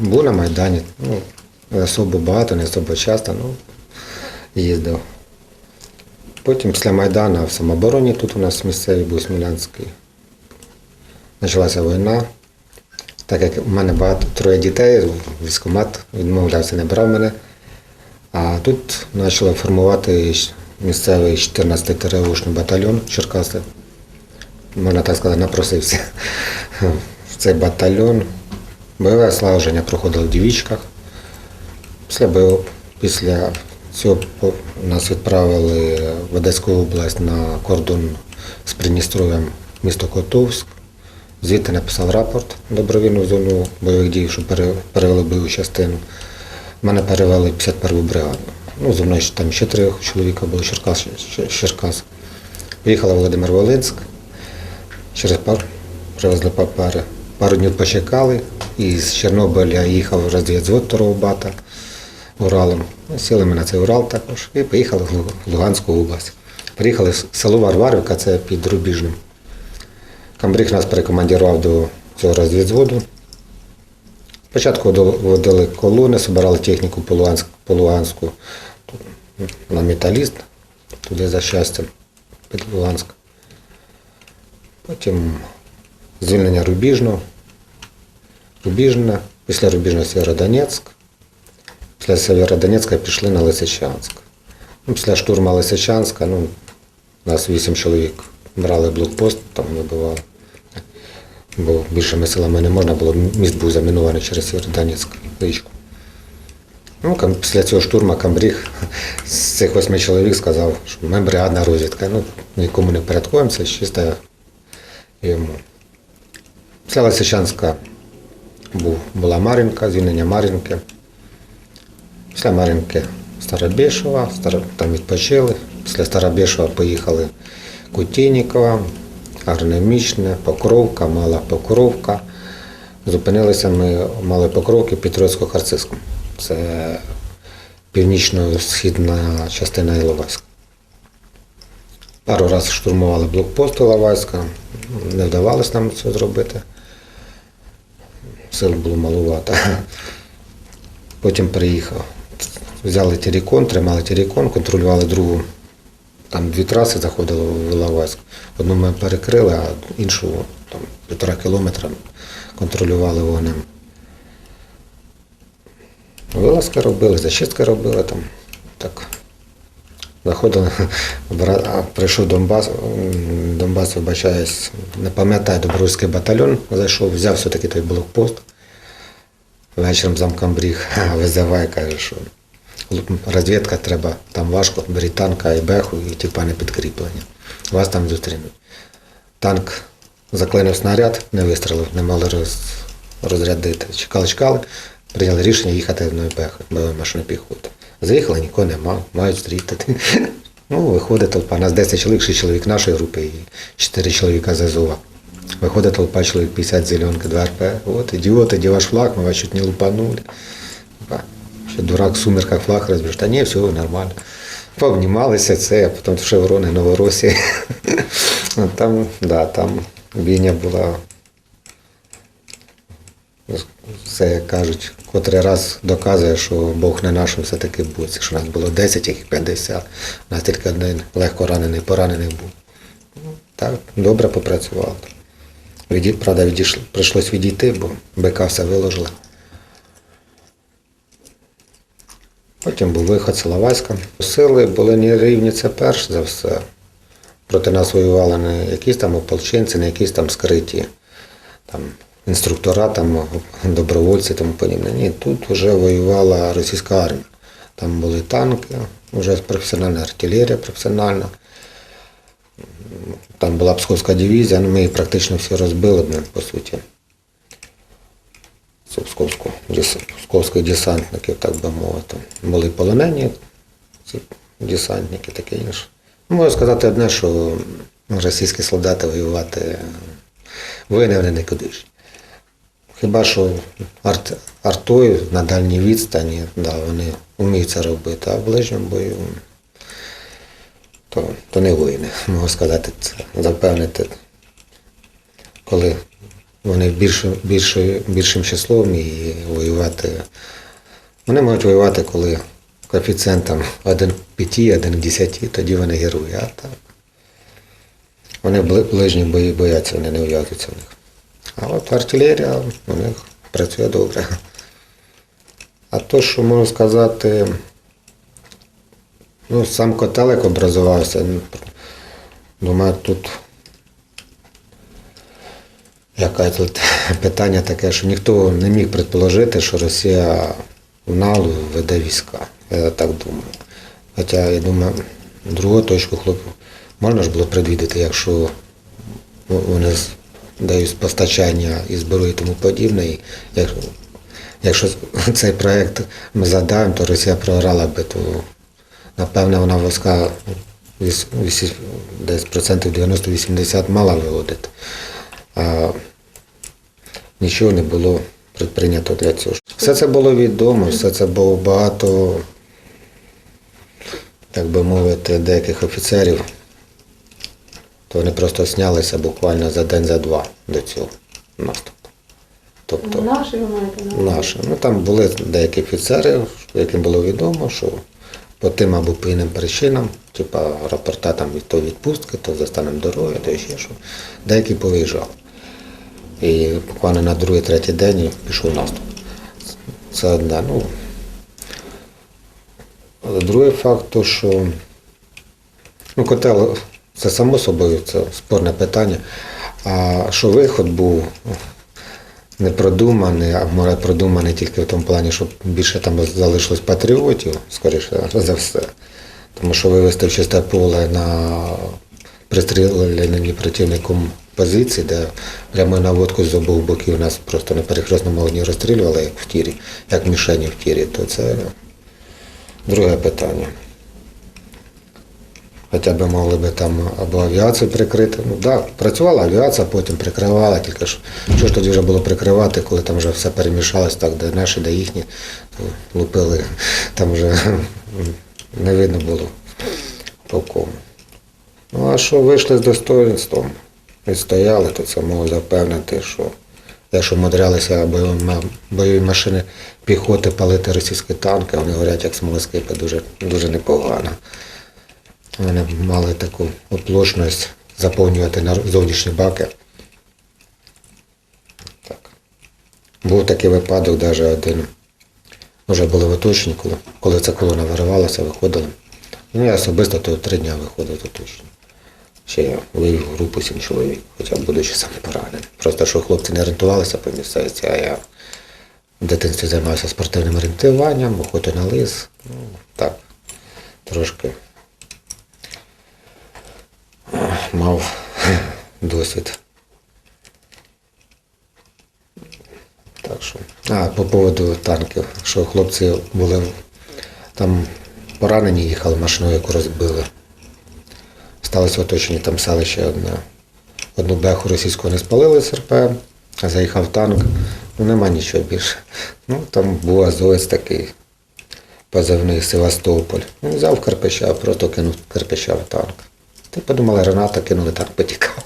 Був на Майдані, ну, особо багато, не особо часто, ну, їздив. Потім після Майдану в самообороні тут у нас місцевий був Смілянський. Почалася війна. Так як у мене багато троє дітей, військкомат відмовлявся, не брав мене. А тут почали формувати місцевий 14-й ТРОшний батальйон Черкаси. Можна так сказати, напросився в цей батальйон. Бойове слаження проходило в Дівічках. Після бойов, після цього нас відправили в Одеську область на кордон з Придністров'ям місто Котовськ. Звідти написав рапорт добровільну зону бойових дій, що перевели бойову частину. Мене перевели 51-ту бригаду. Ну, зі мною там ще три чоловіка було Черкас. Черкас. Поїхала Володимир Волинськ. Через пар привезли папери. Пару днів почекали. І з Чорнобиля їхав розвідзвод второго бата Уралом. Ну, Сіли ми на цей Урал також і поїхали в Луганську область. Приїхали в село Варварівка, це під Рубіжним. Камбриг нас перекомандував до цього розвідзводу. Спочатку до- водили колони, збирали техніку по Луганську, по Луганську на металіст, туди за щастям, під Луганськ. Потім звільнення Рубіжного, Рубіжне, після Рубіжного Сєвєродонецьк. Після Сєвєродонецька пішли на Лисичанськ. Ну, після штурму Лисичанська, ну, нас вісім чоловік брали блокпост, там вибивали. Бо більшими силами не можна було, міст був замінований через Сєвєродонецьк річку. Ну, після цього штурму Камбріг з цих восьми чоловік сказав, що ми бригадна розвідка. Ну, нікому не порядкуємося, чисто йому. Після Лисичанська був, була Мар'їнка, звільнення Мар'їнки. Після Мар'їнки Старобєшова, Стар- там відпочили. Після Старобєшова поїхали Кутійнікова, Агрономічне, Покровка, Мала Покровка. Зупинилися ми у Малої Покровки під Троїцько-Харцизьком. Це північно-східна частина Іловайська. Пару разів штурмували блокпост Іловайська, не вдавалося нам це зробити. Сил було малувато. Потім приїхав. Взяли Терікон, тримали Терікон, контролювали другу. Там дві траси заходили в Іловайськ. Одну ми перекрили, а іншу там, півтора кілометра контролювали вогнем. Вилазки робили, зачистки робили там. Так. Заходили, прийшов Донбас, Донбас, вибачаюсь, не пам'ятаю, добровольський батальйон зайшов, взяв все-таки той блокпост. Вечором замкомбріг визиває, каже, що розвідка треба, там важко, беріть танка і беху, і типа не підкріплення. Вас там зустрінуть. Танк заклинив снаряд, не вистрілив, не мали роз, розрядити. Чекали, чекали, прийняли рішення їхати одною бехою, бойової машини піхоти. Заїхали, нікого нема, мають зустріти. Ну, виходить толпа. Нас 10 чоловік, 6 чоловік нашої групи і 4 чоловіка з Азова. Виходить толпа, чоловік 50 зеленки, 2 РП. От, ідіоти, де ваш флаг, ми вас чуть не лупанули. Ще дурак в сумерках флаг розбіж. Та ні, все нормально. Пообнімалися це, а потім шеврони Новоросії. Там, да, там бійня була. Все, кажуть, котрий раз доказує, що Бог не наш все-таки буде. Якщо нас було 10, їх 50, у нас тільки один легко ранений, поранений був. Ну, Так, добре попрацював. Віді, правда, відійшли, прийшлось відійти, бо БК все виложили. Потім був виход Соловайська. Сили були нерівні, це перш за все. Проти нас воювали не якісь там ополченці, не якісь там скриті там, інструктора, там, добровольці тому подібне. Ні, тут вже воювала російська армія. Там були танки, вже професіональна артилерія професіональна. Там була Псковська дивізія, ну ми її практично всі розбили, по суті. Псковську, псковських десантників, так би мовити. Були полонені ці десантники, таке інше. Ну, Можу сказати одне, що російські солдати воювати вони не кудись. Хіба що арт, артою на дальній відстані, да, вони вміють це робити, а в ближньому бою то, то не воїни, можу сказати це, запевнити. Коли вони більше, більше, більшим числом і воювати. Вони можуть воювати, коли коефіцієнт там 1 к 5, 1 к 10, тоді вони герої. А так. Вони бли- ближні бої бояться, вони не ув'язуються в них. А от артилерія у них працює добре. А то, що можу сказати, ну, сам котел як образувався, ну, думаю, тут яке тут питання таке, що ніхто не міг предположити, що Росія в налу веде війська. Я так думаю. Хоча я думаю, другу точку хлопців можна ж було предвідати, якщо вони дають постачання і зброї і тому подібне. І як- якщо цей проект ми задаємо, то Росія програла би, то напевне вона війська десь процентів 90-80 мала виводити. А нічого не було предприйнято для цього. Все це було відомо, все це було багато, так би мовити, деяких офіцерів. То вони просто снялися буквально за день, за два до цього наступу. Тобто Наші ви маєте на увазі? наші. Ну там були деякі офіцери, яким було відомо, що по тим або по іншим причинам, типа рапорта там то відпустки, то за станом здоров'я, то ще що. Деякі повиїжджали. І буквально на другий, третій день пішов наступ. Це одне. Ну, але другий факт, то, що ну, котел це само собою, це спорне питання. А що виход був не продуманий, а може продуманий тільки в тому плані, щоб більше там залишилось патріотів, скоріше за все. Тому що вивести в чисте поле на пристріленні противником позиції, де прямою наводку з обох боків нас просто на перехресному вогні розстрілювали, як в тірі, як мішені в тірі, то це друге питання. Хоча б могли би там або авіацію прикрити. Ну да, працювала авіація, потім прикривала, тільки ж що ж тоді вже було прикривати, коли там вже все перемішалось, так, де наші, де їхні, то лупили, там вже не видно було по кому. Ну а що вийшли з достоинством і стояли, то це можу запевнити, що якщо вмудрялися бойові, ма- бойові машини піхоти палити російські танки, вони горять як смолоскипи, дуже, дуже непогано. Вони мали таку оплошність заповнювати зовнішні баки. Так. Був такий випадок, навіть один. Вже були в оточенні, коли, коли ця колона виривалася, виходили. Ну, я особисто то три дня виходив оточення. Ще я вивів групу сім чоловік, хоча будучи сам поранений. Просто що хлопці не орієнтувалися по місцевості, а я в дитинстві займався спортивним орієнтуванням, охотою на лис. Ну, так, трошки мав досвід. Так що. А, по поводу танків, що хлопці були там поранені, їхали машиною, яку розбили. Сталося оточення там селище одне. Одну беху російську не спалили з РП, а заїхав танк. Ну нема нічого більше. Ну там був азовець такий позивний Севастополь. Він взяв Карпища, просто кинув Карпища в танк. Ти подумали, граната кинули, танк потікав.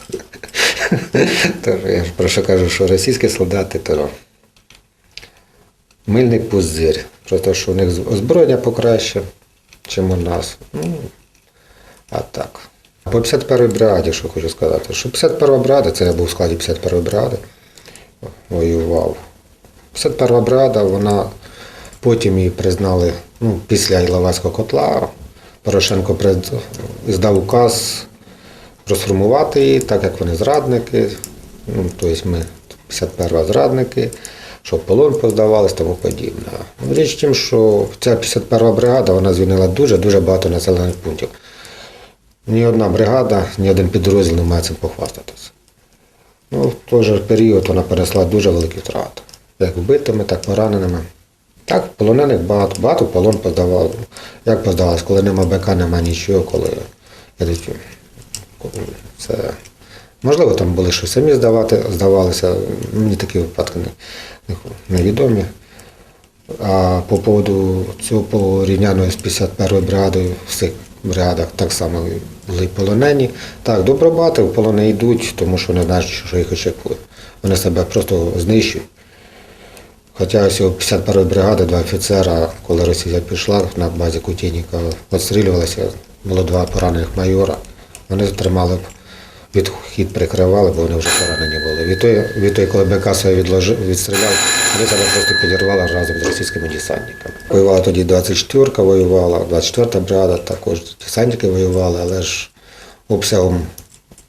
Тож я ж про що кажу, що російські солдати то мильний пузир. Просто що у них озброєння покраще, чим у нас. Ну, а так. По 51-й бригаді, що хочу сказати, що 51-га бригада, це я був у складі 51-ї бригади, воював. 51-га бригада, вона потім її признали ну, після Іловайського котла. Порошенко здав указ розформувати її, так як вони зрадники. Ну, тобто ми 51-га зрадники, щоб полон поздавались, тому подібне. Ну, Річ в тім, що ця 51-га бригада вона звільнила дуже-дуже багато населених пунктів. Ні одна бригада, ні один підрозділ не має цим похвастатися. Ну, в той же період вона перенесла дуже великі втрати. Як вбитими, так пораненими. Так, полонених багато, багато полон поздавали. Як поздавалось, коли нема БК, нема нічого, коли ідуть, це. Можливо, там були що самі здавати, здавалися. Мені такі випадки не, не- невідомі. А по поводу цього порівняно з 51-ю бригадою, в цих бригадах так само були полонені. Так, добробати в полони йдуть, тому що не знають, що їх очікує. вони себе просто знищують. Хоча ось у 51-ї бригади два офіцера, коли Росія пішла на базі Кутєніка, відстрілювалися, було два поранених майора. Вони тримали відхід прикривали, бо вони вже поранені були. Відтоді, відтоді коли БК своє відложив, відстріляв, вони себе просто підірвали разом з російськими десантниками. Воювала тоді 24-ка воювала, 24-та бригада, також десантники воювали, але ж обсягом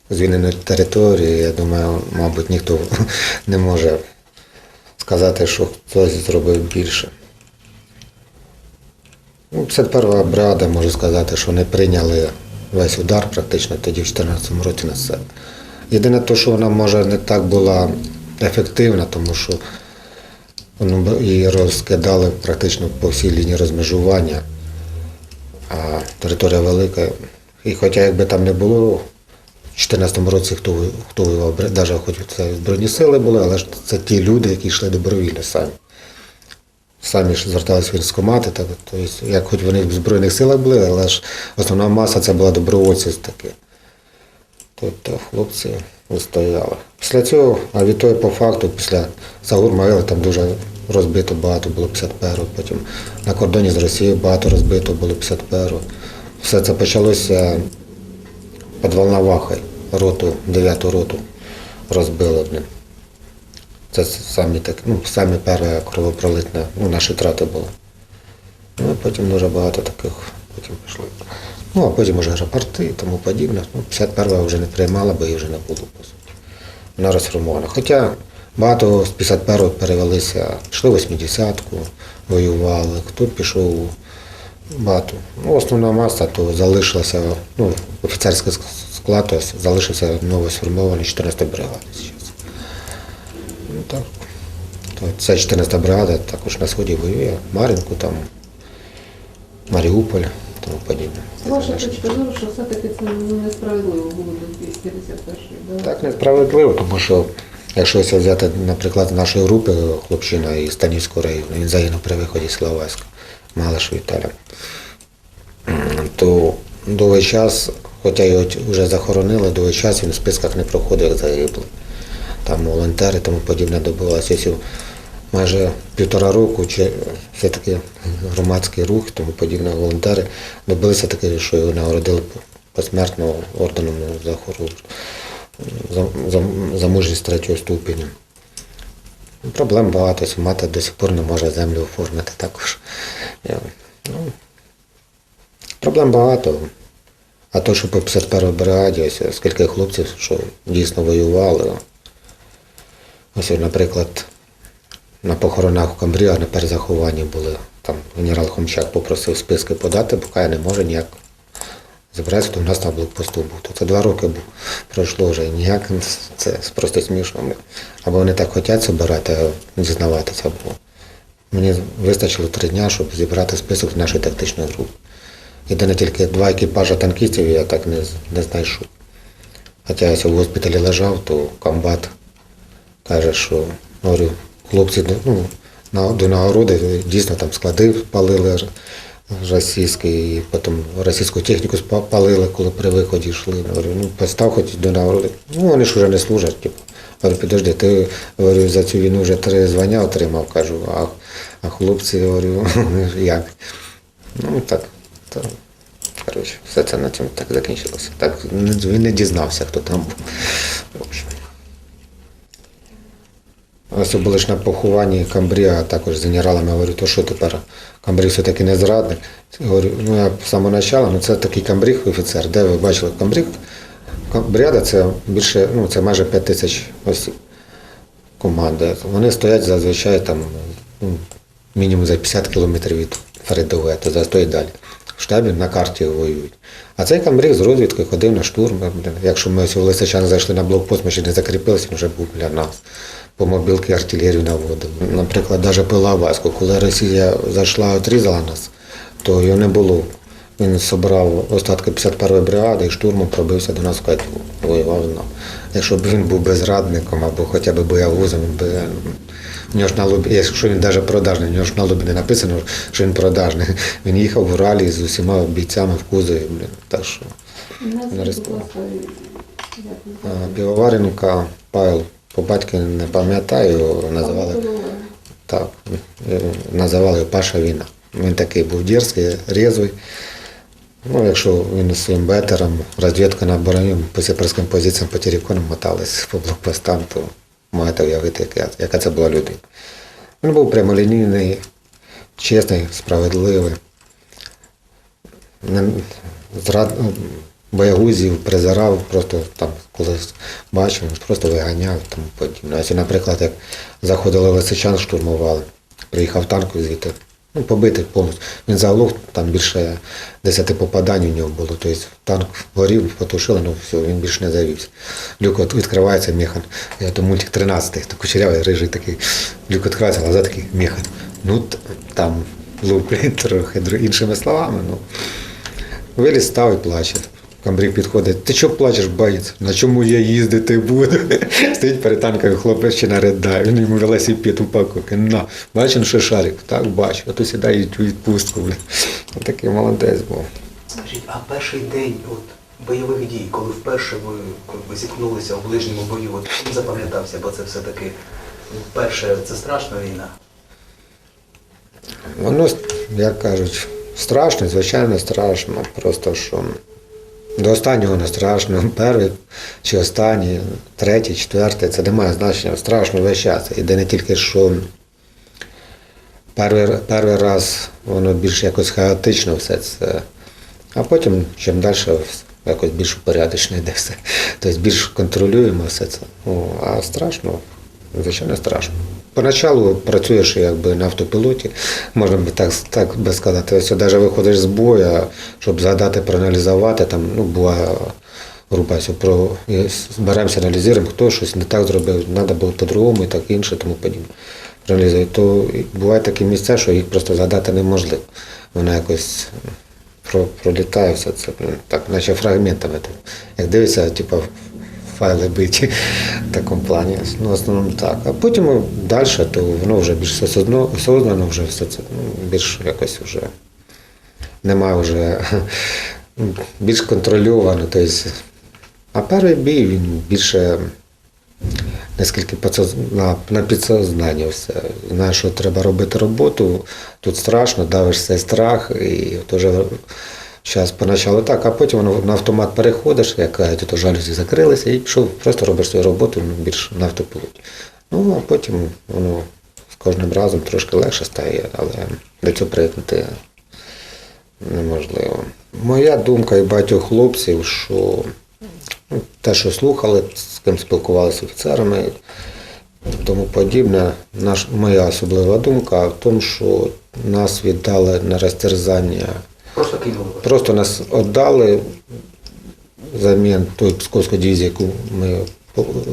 звільненої території, я думаю, мабуть, ніхто не може сказати, що хтось зробив більше. Ну, 51-га бригада, можу сказати, що не прийняли весь удар практично тоді в 2014 році на себе. Єдине те, що вона може не так була ефективна, тому що ну, її розкидали практично по всій лінії розмежування, а територія велика. І хоча якби там не було 2014 році, хто, хто воював, навіть хоч це Збройні сили були, але ж це ті люди, які йшли добровільно самі самі ж зверталися в військкомати, так, тобто, як хоч вони в Збройних силах були, але ж основна маса це була добровольці таки. Тобто хлопці вистояли. Після цього, а від того по факту, після Загур там дуже розбито багато було 51-го, потім на кордоні з Росією багато розбито було 51-го. Все це почалося під Волновахою, роту, 9-ту роту розбили. Це самі так, ну, самі перше кровопролитне, ну, наші трати були. Ну, а потім дуже багато таких потім пішло. Ну, а потім вже рапорти і тому подібне. Ну, 51-го вже не приймала, бо її вже не було, по суті. Вона розформована. Хоча багато з 51-го перевелися, пішли в 80-ку, воювали, хто пішов багато. Ну, основна маса то залишилася, ну, офіцерський склад, то залишився новосформований 14 бригади зараз. Ну так. То Ця 14 бригада також на сході воює, Мар'їнку там, Маріуполь, тому подібне. З вашої точки зору, що все-таки це ну, несправедливо було до 251-ї, да? Так несправедливо, тому що якщо ось взяти, наприклад, нашої групи хлопчина із Станівського району, він загинув при виході з Словацька, Малаш Віталя, М, то довгий час, хоча його вже захоронили, довгий час він в списках не проходив як загиблий. Там волонтери тому подібне добувалося. Майже півтора року чи все-таки громадський рух, тому подібне волонтери добилися таки, що його нагородили посмертно орденом за хору за, за, за мужність третього ступеня. Проблем багато, мати до сих пор не може землю оформити також. Ну, проблем багато. А то, що по 51 бригаді, ось скільки хлопців, що дійсно воювали. Ось, наприклад, на похоронах у Камбріа на перезахованні були. Там генерал Хомчак попросив списки подати, поки я не можу ніяк зібратися, то в нас на блокпосту був. То це два роки був. пройшло вже ніяк. Це просто смішно. Або вони так хочуть збирати, а дізнаватися. Мені вистачило три дні, щоб зібрати список нашої тактичної групи. Єдине тільки два екіпажа танкістів я так не, не знайшов. Хоча я в госпіталі лежав, то комбат каже, що говорю, хлопці ну, до нагороди дійсно там склади палили р- російські, і потім російську техніку спа- палили, коли при виході йшли. Говорю, ну постав хоч до нагороди. Ну вони ж вже не служать. Типу. Говорю, підожди, ти говорю, за цю війну вже три звання отримав, кажу, а, а хлопці, говорю, як? Ну так. То, коротше, все це на цьому так закінчилося. Так він не дізнався, хто там був. В общем. Ось були ж на похованні Камбрія також з генералами. Говорю, то що тепер? Камбрій все-таки не зрадник. Говорю, ну я з самого початку, ну це такий камбріг офіцер. Де ви бачили камбріг? Бригада це більше, ну це майже 5 тисяч осіб команди. Вони стоять зазвичай там ну, мінімум за 50 кілометрів від передової, то застоять далі. В штабі на карті воюють. А цей камбріг з розвідки ходив на штурм. Якщо ми ось у Лисичан зайшли на блокпост, ми ще не закріпилися, він вже був біля нас. По мобілки артилерію наводив. Наприклад, навіть пила Ваську, коли Росія зайшла, отрізала нас, то його не було. Він зібрав остатки 51-ї бригади і штурмом пробився до нас в Катю, воював з нами. Якщо б він був безрадником або хоча б боягузом, він би, в нього ж на лобі, якщо він навіть продажний, в нього ж на лобі не написано, що він продажний. Він їхав в ралі з усіма бійцями в кузові. Блін. Так що а, Півоваренка Павел по батьку не пам'ятаю, називали. Так, е, називали Паша Війна. Він такий був дерзкий, резвий. Ну, якщо він своїм бетером, розвідка на броню по сепарським позиціям по Терекону мотались по блокпостам, то можете уявити, яка, яка це була людина. Він був прямолінійний, чесний, справедливий. Зрад, боягузів презирав, просто там колись бачив, просто виганяв тому подібне. Ось, наприклад, як заходили лисичан, штурмували, приїхав танк звідти, ну, побитий повністю. Він заглох, там більше 10 попадань у нього було. Тобто танк горів, потушили, ну все, він більше не завівся. Люк от відкривається. Я то мультик 13-й, то кучерявий, рижий такий. Люк відкривається, глаза такий механ. Ну, там лупить трохи іншими словами. Ну. Виліз став і плаче. Камбрік підходить. Ти чого плачеш, боєць? На чому я їздити буду? Стоїть перед танком хлопець ще наридає. Він йому велосипед упакує. На, бачиш, що шарик? Так, бачу. А то сідає у відпустку. Блін. Такий молодець був. Скажіть, а перший день от, бойових дій, коли вперше ви, зіткнулися у ближньому бою, от, чим запам'ятався, бо це все-таки вперше це страшна війна. Воно, як кажуть, страшно, звичайно, страшно. Просто що до останнього не страшно. Перший чи останній, третій, четвертий, це не має значення. Страшно весь час. Іде не тільки що перший, перший раз воно більш якось хаотично все це. А потім, чим далі, якось більш упорядочно йде все. Тобто більш контролюємо все це. Ну, а страшно, звичайно, страшно. Поначалу працюєш якби на автопілоті, можна би так, так би сказати. Ось навіть виходиш з бою, щоб згадати, проаналізувати, там ну, була група про зберемося, аналізуємо, хто щось не так зробив, треба було по-другому і так інше, тому подібне. Проаналізує. То бувають такі місця, що їх просто згадати неможливо. Воно якось про, пролітає все це, ну, так, наче фрагментами. Як дивишся, типу, файли биті в такому плані. Ну, в основному так. А потім далі, то воно вже більш осознано, вже все це ну, більш якось вже немає вже більш контрольовано. Тобто, а перший бій він більше наскільки на, на підсознанні все. Знаєш, що треба робити роботу, тут страшно, давиш цей страх, і теж зараз поначалу так, а потім на автомат переходиш, як кажуть, то жалюзі закрилися, і пішов, просто робиш свою роботу ну, більш на автопілоті. Ну, а потім воно з кожним разом трошки легше стає, але до цього привикнути неможливо. Моя думка і багатьох хлопців, що ну, те, що слухали, з ким спілкувалися з офіцерами, тому подібне, наш, моя особлива думка в тому, що нас віддали на розтерзання. Просто кинули. Просто нас віддали замін тої Псковської дивізії, яку ми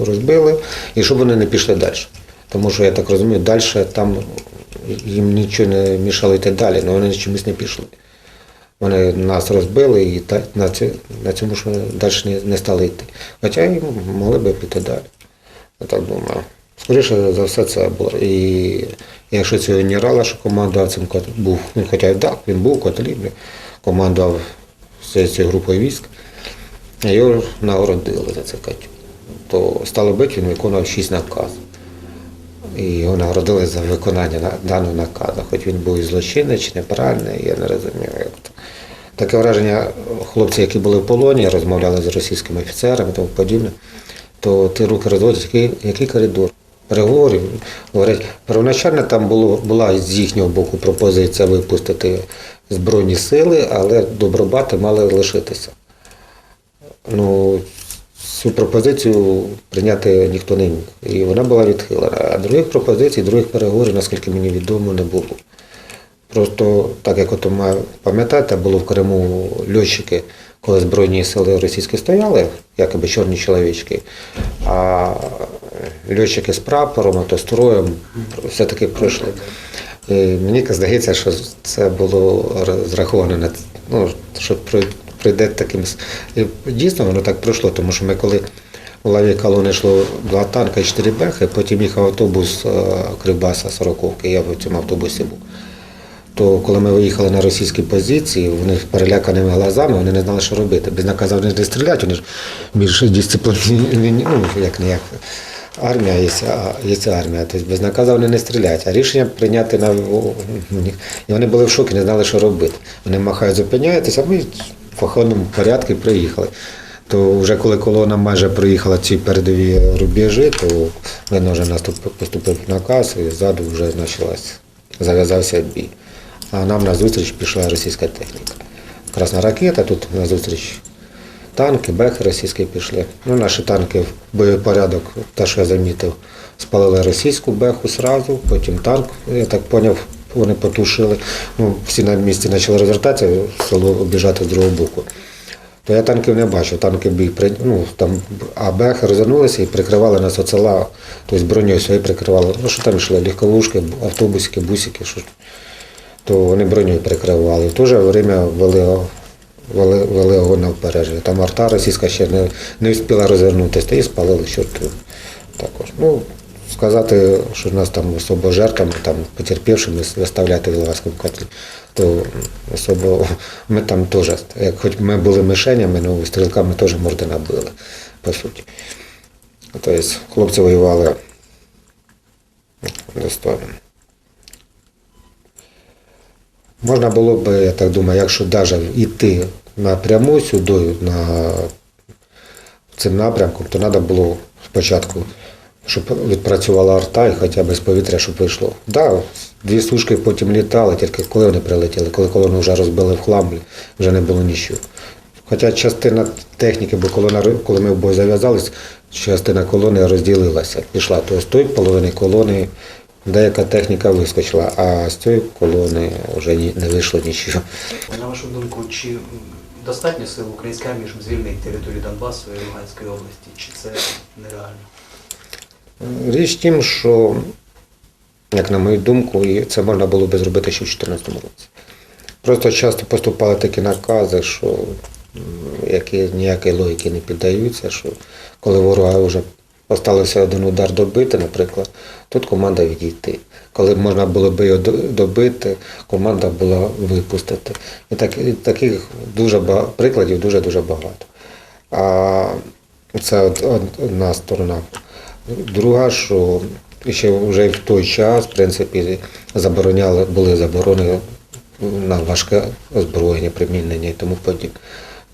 розбили, і щоб вони не пішли далі. Тому що я так розумію, далі там їм нічого не мішало йти далі, але вони чомусь не пішли. Вони нас розбили і на, цьому ж далі не, стали йти. Хоча і могли би піти далі. Я так думаю. Скоріше за все це було. І якщо цього генерала, що командував цим був, ну, хоча так, він був котлібний, командував цією групою військ, його нагородили за це Катю. То стало бити, він виконував шість наказів. І його нагородили за виконання даного наказу. Хоч він був і злочинний чи неправильний, я не розумів, як то. Таке враження, хлопці, які були в полоні, розмовляли з російськими офіцерами і тому подібне, то ті руки розводять, який, який коридор. Переговорів говорять, первоначально там було, була з їхнього боку пропозиція випустити Збройні сили, але добробати мали лишитися. Ну, цю пропозицію прийняти ніхто не міг. І вона була відхилена. А других пропозицій, других переговорів, наскільки мені відомо, не було. Просто так як от пам'ятаєте, було в Криму льотчики, коли Збройні сили російські стояли, якоби чорні чоловічки, а льотчики з прапором, автостроєм все-таки пройшли. І мені здається, що це було зраховано на ну, що пройде таким. І дійсно воно так пройшло, тому що ми коли у лаві колони йшло два танка і чотири бехи, потім їхав автобус е, Кривбаса 40 я в цьому автобусі був. То коли ми виїхали на російські позиції, вони з переляканими глазами, вони не знали, що робити. Без наказу вони не стріляють, вони ж більш дисципліновані, ну як не як. армія є, є армія, тобто без наказу вони не стріляють. А рішення прийняти на і вони були в шокі, не знали, що робити. Вони махають, зупиняєтеся, а ми в походному порядку приїхали. То вже коли колона майже проїхала ці передові рубежі, то видно, вже наступ поступив наказ і ззаду вже почалась, зав'язався бій. А нам на зустріч пішла російська техніка. Красна ракета, тут на зустріч танки, бехи російські пішли. Ну, наші танки в боєпорядок, те, що я замітив, спалили російську беху сразу, потім танк, я так зрозумів, вони потушили. Ну, всі на місці почали розвертатися, село обіжати з другого боку. То я танків не бачу, танки бій ну, там, бехи розвернулися і прикривали нас от села, тобто броньою своєю прикривали. Ну, що там йшли, легковушки, автобусики, бусики, що, то вони броньою прикривали. В те же время вели, вели, вели огонь на впередження. Там арта російська ще не, не встигла розвернутися, та і спалили чорту також. Ну, сказати, що нас там особо жертвами, там, потерпівшими виставляти в Іловайському котлі, то особо ми там теж, як хоч ми були мишенями, ну, стрілками теж морди набили, по суті. Тобто хлопці воювали достойно. Можна було б, я так думаю, якщо навіть йти напряму сюди, на цим напрямком, то треба було спочатку, щоб відпрацювала арта і хоча б з повітря, щоб вийшло. Так, да, дві сушки потім літали, тільки коли вони прилетіли, коли колону вже розбили в хлам, вже не було нічого. Хоча частина техніки, бо колона, коли ми в бой зав'язались, частина колони розділилася, пішла. Тобто з тої половини колони деяка техніка вискочила, а з цієї колони вже не вийшло нічого. На вашу думку, чи достатньо сил української армії, щоб звільнити територію Донбасу і Луганської області, чи це нереально? Річ в тім, що, як на мою думку, і це можна було би зробити ще в 2014 році. Просто часто поступали такі накази, що які ніякої логіки не піддаються, що коли ворога вже поставився один удар добити, наприклад, тут команда відійти. Коли можна було би його добити, команда була випустити. І, так, і таких дуже ба- прикладів дуже-дуже багато. А це одна сторона. Друга, що ще вже в той час, в принципі, забороняли, були заборони на важке озброєння, примінення і тому подібне.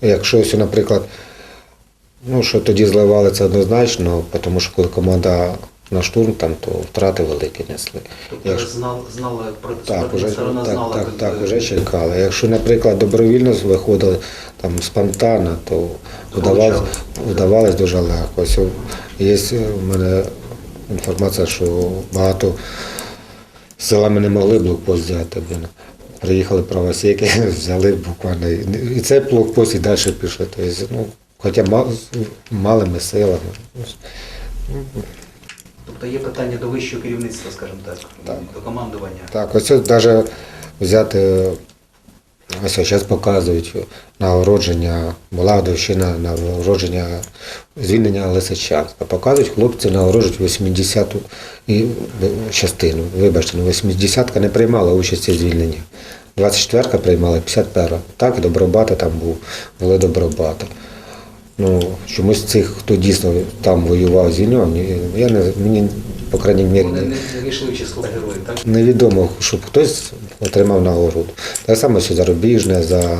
Якщо, наприклад, ну, що тоді зливали це однозначно, тому що коли команда на штурм, там, то втрати великі несли. Тобто Якщо- знал, знала про так, уже, сторона так, знала, так, як- так, вже чекали. Якщо, наприклад, добровільно виходили там спонтанно, то вдавалось, вдавалось дуже легко. Ось є в мене інформація, що багато селами не могли блокпост взяти. Приїхали правосеки, взяли буквально. і- цей блокпост і далі пішли. Тобто, ну, хоча малими силами. Тобто є питання до вищого керівництва, скажімо так, Так. до командування. Так, ось навіть взяти, ось зараз показують нагородження, була довщина нагородження звільнення Лисичанська. Показують, хлопці нагороджують 80-ту і частину. Вибачте, ну 80-ка не приймала участі в звільненні. 24-ка приймала, 51-ка. Так, Добробата там був, були Добробата. Ну, чомусь цих, хто дійсно там воював, звільняв, ні- я не, мені, по крайній мірі, Вони не, не, не в число героїв, так? невідомо, щоб хтось отримав нагороду. Так само, що зарубіжне, за,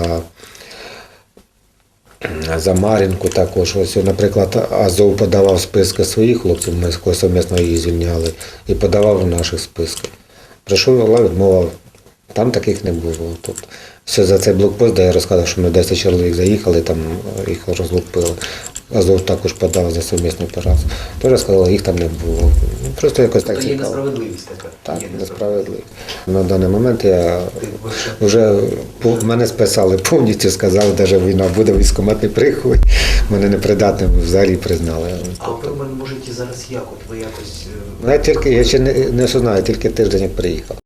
за Мар'їнку також. Ось, наприклад, Азов подавав списки своїх хлопців, ми коли совмісно їх звільняли, і подавав наших списки. Прийшов Орла, відмовив. Там таких не було. Тобто, все за цей блокпост, де я розказав, що ми 10 чоловік заїхали, там е, їх розлупили. Азов також подав за совмісну операцію. Теж сказали, їх там не було. Ну, Просто якось так Тобто є несправедливість така. Так, Є несправедливо. На даний момент я вже- мене списали повністю, сказали, навіть війна буде, військомат не приходь. Мене непридатним взагалі признали. А ви мене можете зараз як? От ви якось. е, Ну, Я тільки я ще не, не знаю, тільки тиждень як приїхав.